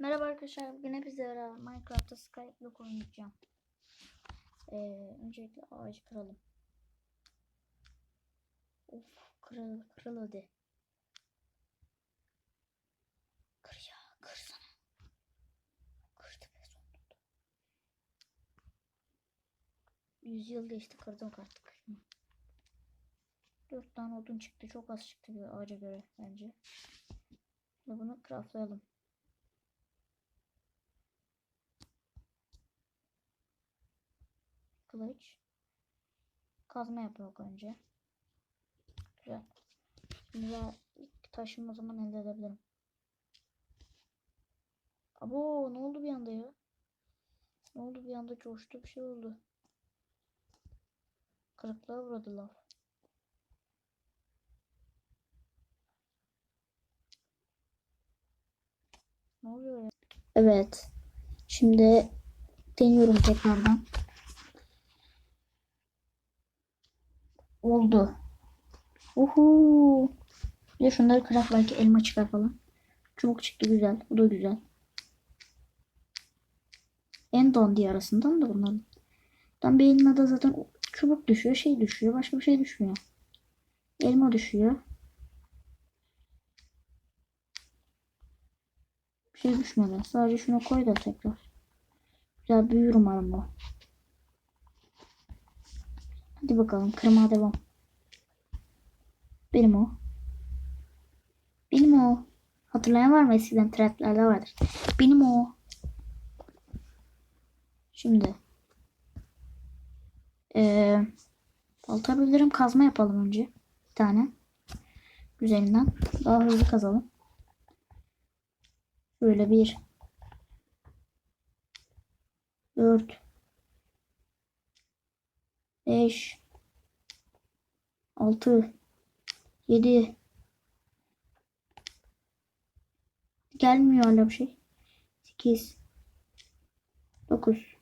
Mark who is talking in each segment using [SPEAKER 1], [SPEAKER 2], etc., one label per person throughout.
[SPEAKER 1] Merhaba arkadaşlar. Bugün hepinize beraber Minecraft'ta Skyblock oynayacağım. Ee, öncelikle ağacı kıralım. Of kırıl kırıl hadi. Kır ya kırsana. Kırdı be sonunda. 100 yıl geçti kırdım artık. Dört tane odun çıktı. Çok az çıktı bir ağaca göre bence. Ve bunu craftlayalım. Kılıç. Kazma yapalım önce. Güzel. Şimdi ben taşımı o zaman elde edebilirim. Abo ne oldu bir anda ya? Ne oldu bir anda coştu bir şey oldu. Kırıklığa uğradı lav. Ne oluyor ya? Evet. Şimdi deniyorum tekrardan. Oldu. Uhu. Bir de şunları kırak belki elma çıkar falan. Çubuk çıktı güzel. Bu da güzel. En dandiği arasından da bunların. Dan bir elma da zaten çubuk düşüyor, şey düşüyor. Başka bir şey düşmüyor. Elma düşüyor. Bir şey düşmedi. Sadece şunu koy da tekrar. Güzel büyür umarım bu. Hadi bakalım kırmaya devam. Benim o. Benim o. Hatırlayan var mı eskiden trendlerde vardır. Benim o. Şimdi. Ee, balta böldürüm kazma yapalım önce. Bir tane. Güzelinden. Daha hızlı kazalım. Böyle bir. Dört. 5 6 7 Gelmiyor hala bir şey. 8 9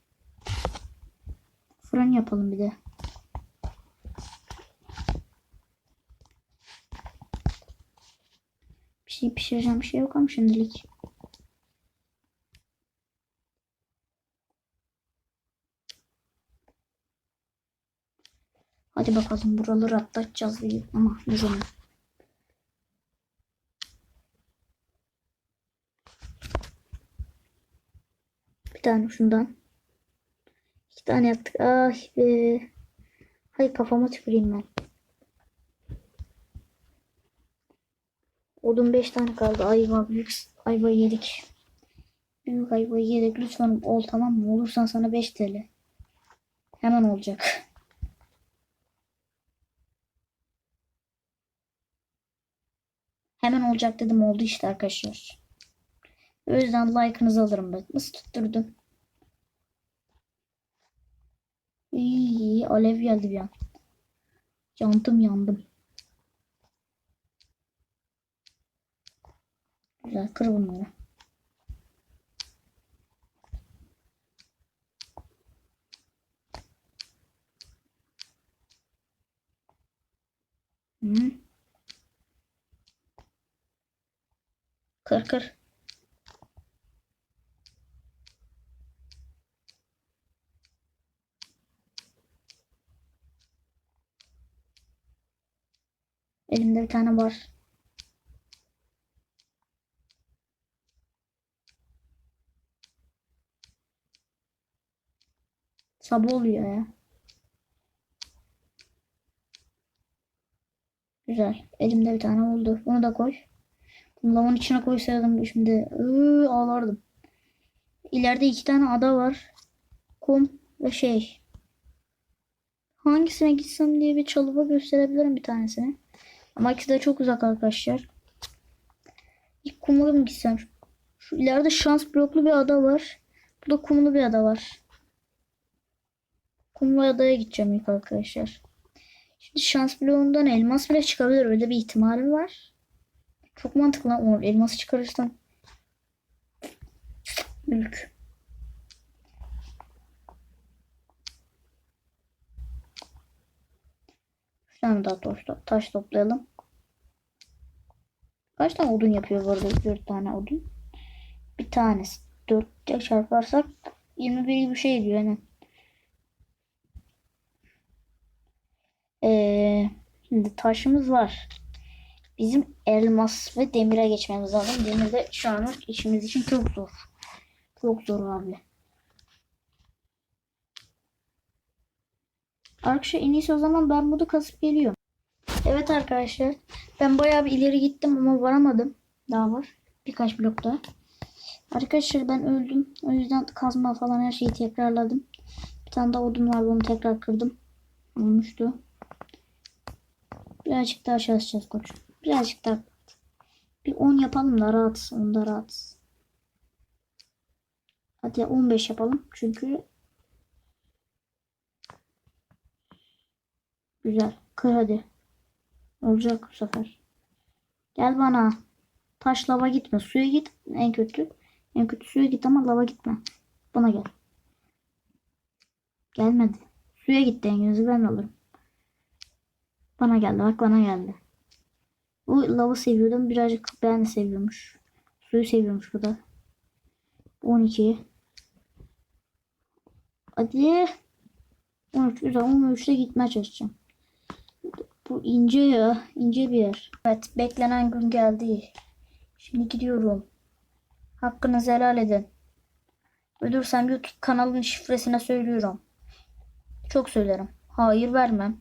[SPEAKER 1] Fırın yapalım bir de. Bir şey pişireceğim bir şey yok ama şimdilik. Hadi bakalım buraları atlatacağız diye. Ama zaman? Bir tane şundan. İki tane yaptık. Ah be. Hay kafama tüküreyim ben. Odun beş tane kaldı. Ayva büyük ayva yedik. Büyük ayva yedik. Lütfen ol tamam mı? Olursan sana 5 TL. Hemen olacak. Hemen olacak dedim oldu işte arkadaşlar. O yüzden like'ınızı alırım ben. Nasıl tutturdum? İyi, alev geldi bir an. Yandım yandım. Güzel kır bunları. Hı. Kır kır. Elimde bir tane var. Sabah oluyor ya. Güzel. Elimde bir tane oldu. Bunu da koy. Lavın içine koysaydım şimdi ıı, ağlardım. İleride iki tane ada var. Kum ve şey. Hangisine gitsem diye bir çalıba gösterebilirim bir tanesini. Ama ikisi de çok uzak arkadaşlar. İlk kumlara mı gitsem? Şu ileride şans bloklu bir ada var. Burada kumlu bir ada var. Kumlu adaya gideceğim ilk arkadaşlar. Şimdi şans bloğundan elmas bile çıkabilir. Öyle bir ihtimalim var. Çok mantıklı lan. Oğlum elması çıkarırsam. Büyük. Bir tane daha taş, taş toplayalım. Kaç tane odun yapıyor bu arada? 4 tane odun. Bir tanesi 4 çarparsak 21 gibi bir şey diyor yani. Ee, şimdi taşımız var. Bizim elmas ve demire geçmemiz lazım. Demir de şu an işimiz için çok zor. Çok zor abi. Arkadaşlar en iyisi o zaman ben bunu kasıp geliyorum. Evet arkadaşlar. Ben bayağı bir ileri gittim ama varamadım. Daha var. Birkaç blok daha. Arkadaşlar ben öldüm. O yüzden kazma falan her şeyi tekrarladım. Bir tane daha odun vardı onu tekrar kırdım. Olmuştu. Birazcık daha çalışacağız koç. Birazcık daha. Bir 10 yapalım da rahat. Onda rahat. Hadi 15 yapalım. Çünkü güzel. Kır hadi. Olacak bu sefer. Gel bana. Taş lava gitme. Suya git. En kötü. En kötü suya git ama lava gitme. Bana gel. Gelmedi. Suya gitti en kötü ben alırım. Bana geldi. Bak bana geldi. Bu lava seviyordum. Birazcık ben de seviyormuş. Suyu seviyormuş bu da. 12. Hadi. 13 güzel. 13'te gitmeye çalışacağım. Bu ince ya. ince bir yer. Evet. Beklenen gün geldi. Şimdi gidiyorum. Hakkınızı helal edin. Ölürsem YouTube kanalın şifresine söylüyorum. Çok söylerim. Hayır vermem.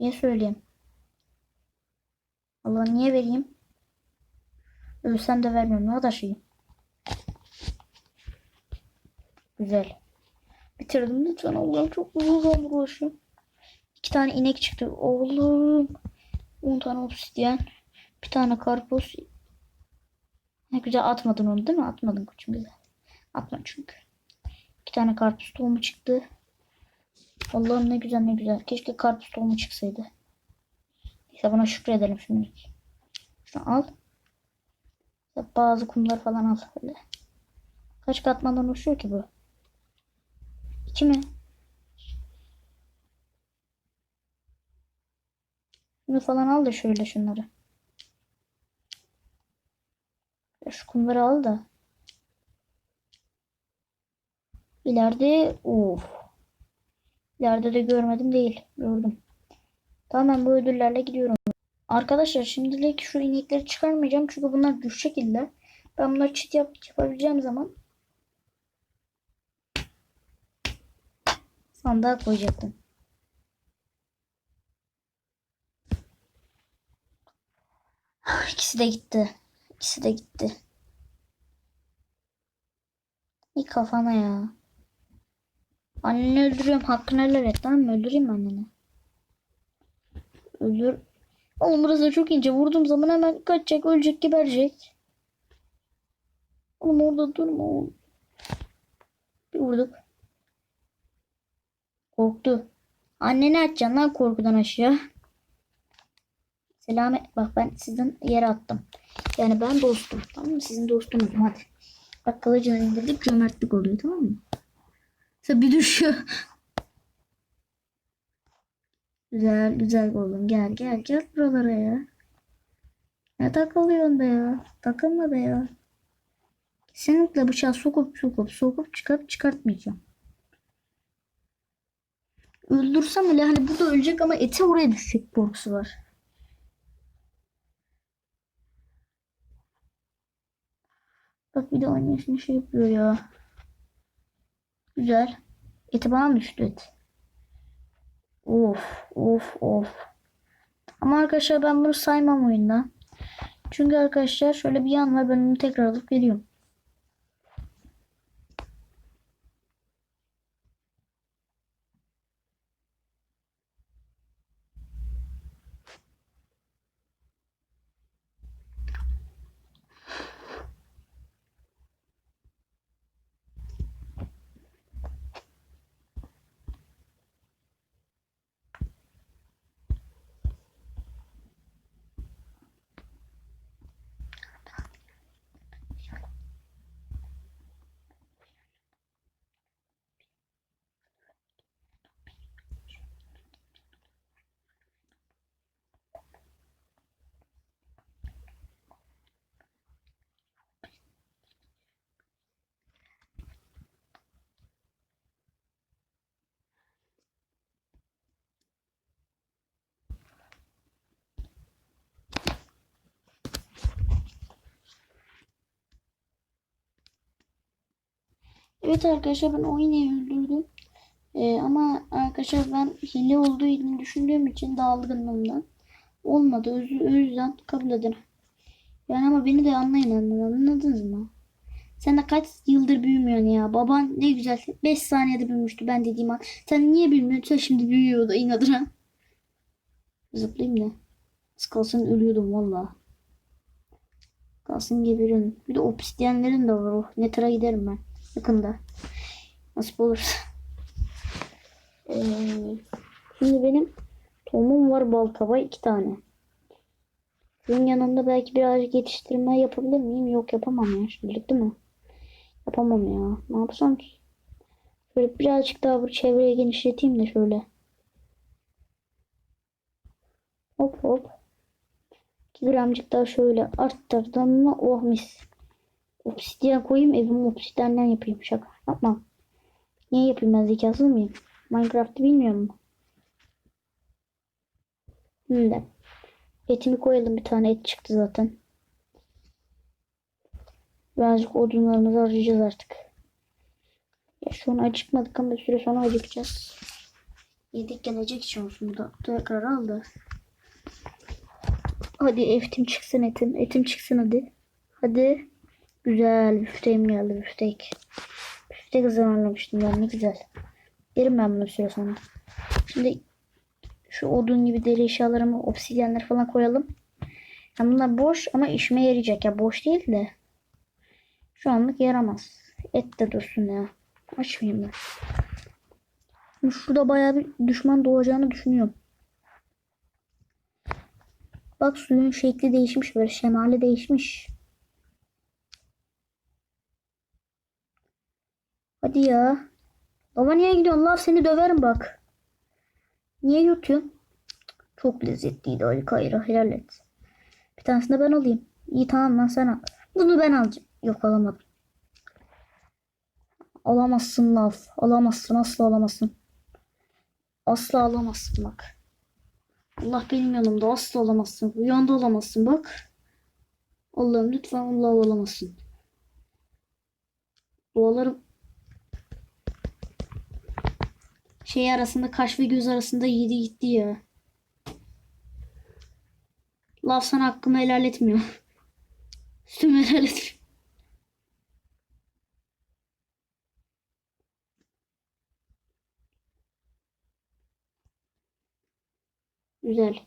[SPEAKER 1] Niye söyleyeyim? Allah niye vereyim? Ölsem de vermem. Ne kadar şeyim. Güzel. Bitirdim lütfen Allah'ım çok uzun zaman uğraşıyorum. İki tane inek çıktı. Oğlum. 10 tane obsidyen. Bir tane karpuz. Ne güzel atmadın onu değil mi? Atmadın koçum güzel. Atma çünkü. İki tane karpuz tohumu çıktı. Allah'ım ne güzel ne güzel. Keşke karpuz tohumu çıksaydı. Neyse buna şükredelim şimdilik. Şunu al. Bazı kumlar falan al. Öyle. Kaç katmandan oluşuyor ki bu? İki mi? Şunu falan al da şöyle şunları. Şu kumları al da. İleride of. İleride de görmedim değil. Gördüm. Tamam ben bu ödüllerle gidiyorum. Arkadaşlar şimdilik şu inekleri çıkarmayacağım. Çünkü bunlar düşecek illa. Ben bunları çit yap yapabileceğim zaman sandığa koyacaktım. İkisi de gitti. İkisi de gitti. İyi kafana ya. Anneni öldürüyorum. Hakkını helal et tamam mı? Öldüreyim mi anneni? Öldür. Oğlum burası çok ince. Vurduğum zaman hemen kaçacak, ölecek, geberecek. Oğlum orada durma oğlum. Bir vurduk. Korktu. Anneni atacaksın lan korkudan aşağı. Selamet. Bak ben sizden yere attım. Yani ben dostum. Tamam mı? Sizin dostunuzum hadi. Bak kılıcını indirdik cömertlik oluyor tamam mı? Sen bir düşüyor. Güzel güzel oğlum gel gel gel buralara ya. Ne takılıyorsun be ya? Takılma be ya. Kesinlikle bıçağı sokup sokup sokup çıkarıp çıkartmayacağım. Öldürsem öyle hani burada ölecek ama eti oraya düşecek korkusu var. Bak bir de annesini şey yapıyor ya. Güzel. Eti bana düştü et? Of of of. Ama arkadaşlar ben bunu saymam oyunda. Çünkü arkadaşlar şöyle bir yan var ben onu tekrar alıp geliyorum. Evet arkadaşlar ben o öldürdüm. Ee, ama arkadaşlar ben hile olduğunu düşündüğüm için dalgınlığımdan olmadı. O yüzden kabul edin. Yani ama beni de anlayın anladınız mı? Sen de kaç yıldır büyümüyorsun ya. Baban ne güzel 5 saniyede büyümüştü ben dediğim an. Sen niye büyümüyorsun? Sen şimdi büyüyordu inadına. Zıplayayım da. Kalsın ölüyordum valla. Kalsın geberiyorum. Bir de obsidyenlerin de var. Oh, Nether'a giderim ben. Yakında. Nasip olursa. Ee, şimdi benim tohumum var bal kabağı iki tane. Bunun yanında belki birazcık yetiştirme yapabilir miyim? Yok yapamam ya şimdilik değil mi? Yapamam ya. Ne yapsam ki? Şöyle birazcık daha bu çevreyi genişleteyim de şöyle. Hop hop. 2 gramcık daha şöyle arttırdım mı? Oh mis. Obsidyen koyayım evimi obsidyenden yapayım. Şaka yapmam. Niye yapayım ben zekasız mıyım? Minecraft'ı bilmiyor mu? Şimdi. Etimi koyalım bir tane et çıktı zaten. Birazcık odunlarımızı harcayacağız artık. Ya şu an acıkmadık ama bir süre sonra acıkacağız. Yedik gelecek için olsun. Bu da tekrar aldı. Hadi etim çıksın etim. Etim çıksın hadi. Hadi. Güzel. Büfteğim geldi büftek. Büftek ısmarlamıştım ya ne güzel. Yerim ben bunu süre sonra. Şimdi şu odun gibi deri eşyalarımı, obsidyenler falan koyalım. Yani bunlar boş ama işime yarayacak ya. Boş değil de. Şu anlık yaramaz. Et de dursun ya. Açmayayım ben. Şurada bayağı bir düşman doğacağını düşünüyorum. Bak suyun şekli değişmiş böyle şemali değişmiş. Hadi ya. Baba niye gidiyorsun? Laf seni döverim bak. Niye yutuyorsun? Çok lezzetliydi Ali Kayra. Helal et. Bir tanesini ben alayım. İyi tamam lan sen al. Bunu ben alacağım. Yok alamadım. Alamazsın laf. Alamazsın. Asla alamazsın. Asla alamazsın bak. Allah benim yanımda asla alamazsın. Rüyanda alamazsın bak. Allah'ım lütfen Allah alamazsın. Dualarım şey arasında kaş ve göz arasında yedi gitti ya. Laf sana hakkımı helal etmiyor. Üstümü helal etmiyor. Güzel.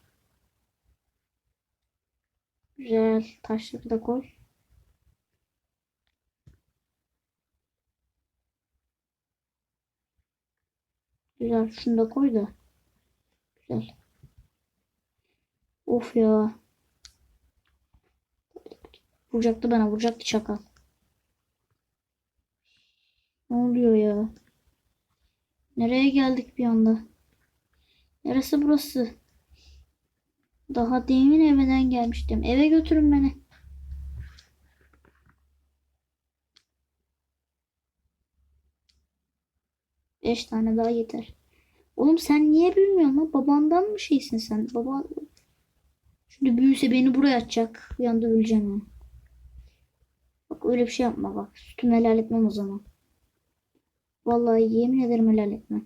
[SPEAKER 1] Güzel. Taşları da koy. Güzel. Şunu da koy da. Güzel. Of ya. Vuracaktı bana. Vuracaktı çakal. Ne oluyor ya? Nereye geldik bir anda? Neresi burası? Daha demin evden gelmiştim. Eve götürün beni. Beş tane daha yeter. Oğlum sen niye büyümüyorsun lan? Babandan mı şeysin sen? Baba Şimdi büyüse beni buraya atacak. Bir anda öleceğim ya. Bak öyle bir şey yapma bak. Sütümü helal etmem o zaman. Vallahi yemin ederim helal etmem.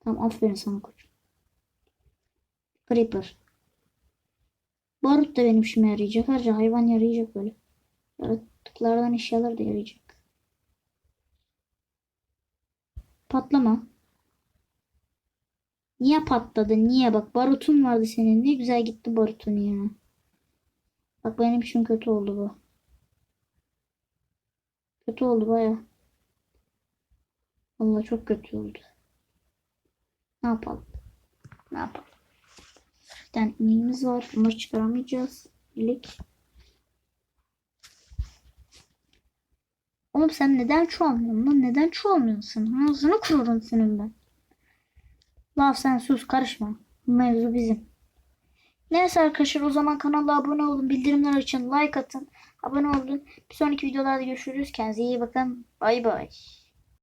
[SPEAKER 1] Tamam aferin sana koç. Creeper. Barut da benim işime yarayacak. Ayrıca hayvan yarayacak böyle. Yaratıklardan eşyalar da yarayacak. Patlama. Niye patladı? Niye? Bak barutun vardı senin. Ne güzel gitti barutun ya. Bak benim için kötü oldu bu. Kötü oldu baya. Vallahi çok kötü oldu. Ne yapalım? Ne yapalım? Bir tane var. Bunları çıkaramayacağız. Birlik. Oğlum sen neden çoğalmıyorsun lan? Neden çoğalmıyorsun? Ağzını kururum senin ben. Laf sen sus karışma. Mevzu bizim. Neyse arkadaşlar o zaman kanala abone olun. Bildirimler açın. Like atın. Abone olun. Bir sonraki videolarda görüşürüz. Kendinize iyi bakın. Bay bay.